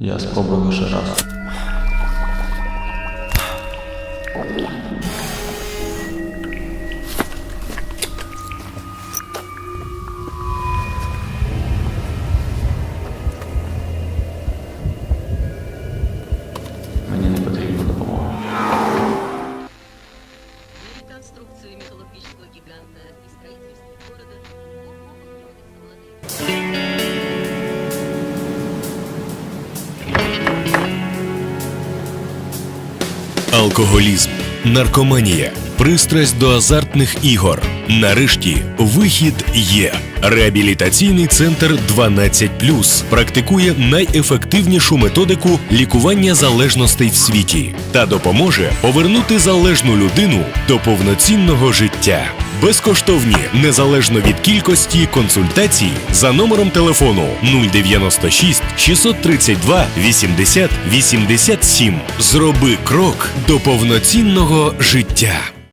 Я спробую лише раз. Мені не потрібна допомога. Гиганта Алкоголізм, наркоманія, пристрасть до азартних ігор. Нарешті вихід є. Реабілітаційний центр 12+, практикує найефективнішу методику лікування залежностей в світі та допоможе повернути залежну людину до повноцінного життя. Безкоштовні, незалежно від кількості консультацій за номером телефону 096 632 80 87. Зроби крок до повноцінного життя.